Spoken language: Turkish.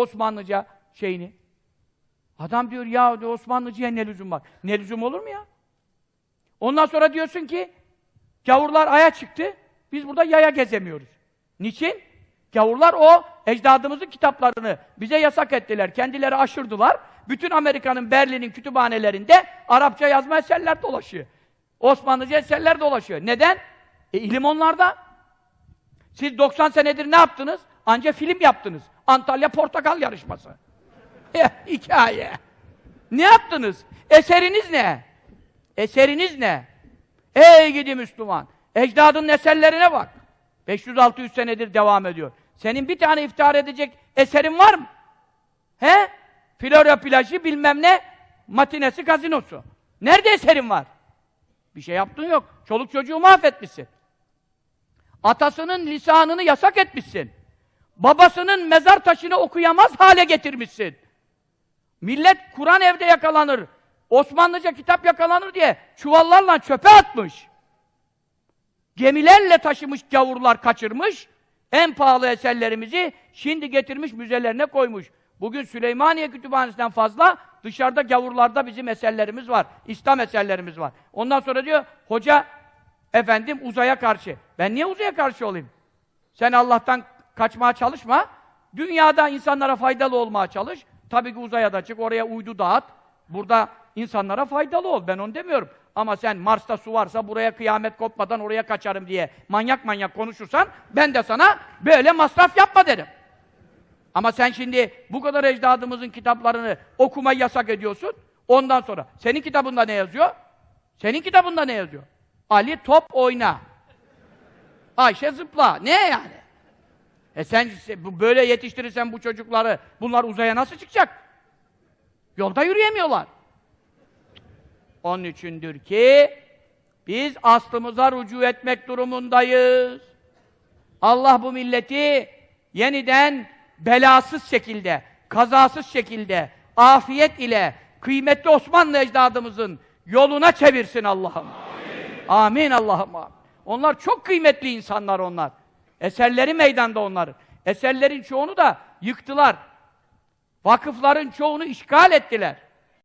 Osmanlıca şeyini. Adam diyor ya diyor, Osmanlıca'ya ne lüzum var? Ne lüzum olur mu ya? Ondan sonra diyorsun ki gavurlar aya çıktı. Biz burada yaya gezemiyoruz. Niçin? Gavurlar o ecdadımızın kitaplarını bize yasak ettiler. Kendileri aşırdılar. Bütün Amerika'nın Berlin'in kütüphanelerinde Arapça yazma eserler dolaşıyor. Osmanlıca eserler dolaşıyor. Neden? E ilim onlarda. Siz 90 senedir ne yaptınız? Anca film yaptınız. Antalya Portakal yarışması. Eh, hikaye. Ne yaptınız? Eseriniz ne? Eseriniz ne? Ey gidi Müslüman! Ecdadın eserlerine bak. 500-600 senedir devam ediyor. Senin bir tane iftihar edecek eserin var mı? He? Florya plajı bilmem ne, matinesi, gazinosu. Nerede eserin var? Bir şey yaptın yok. Çoluk çocuğu mahvetmişsin. Atasının lisanını yasak etmişsin. Babasının mezar taşını okuyamaz hale getirmişsin. Millet Kur'an evde yakalanır, Osmanlıca kitap yakalanır diye çuvallarla çöpe atmış. Gemilerle taşımış gavurlar kaçırmış, en pahalı eserlerimizi şimdi getirmiş müzelerine koymuş. Bugün Süleymaniye Kütüphanesi'nden fazla dışarıda gavurlarda bizim eserlerimiz var. İslam eserlerimiz var. Ondan sonra diyor, hoca efendim uzaya karşı. Ben niye uzaya karşı olayım? Sen Allah'tan kaçmaya çalışma. Dünyada insanlara faydalı olmaya çalış. Tabii ki uzaya da çık, oraya uydu dağıt. Burada insanlara faydalı ol. Ben onu demiyorum. Ama sen Mars'ta su varsa buraya kıyamet kopmadan oraya kaçarım diye manyak manyak konuşursan ben de sana böyle masraf yapma derim. Ama sen şimdi bu kadar ecdadımızın kitaplarını okumayı yasak ediyorsun. Ondan sonra senin kitabında ne yazıyor? Senin kitabında ne yazıyor? Ali top oyna. Ayşe zıpla. Ne yani? E sen böyle yetiştirirsen bu çocukları, bunlar uzaya nasıl çıkacak? Yolda yürüyemiyorlar. Onun içindir ki biz aslımıza rücu etmek durumundayız. Allah bu milleti yeniden belasız şekilde, kazasız şekilde, afiyet ile kıymetli Osmanlı ecdadımızın yoluna çevirsin Allah'ım. Amin, Allah'ım. amin. Onlar çok kıymetli insanlar onlar. Eserleri meydanda onların. Eserlerin çoğunu da yıktılar. Vakıfların çoğunu işgal ettiler.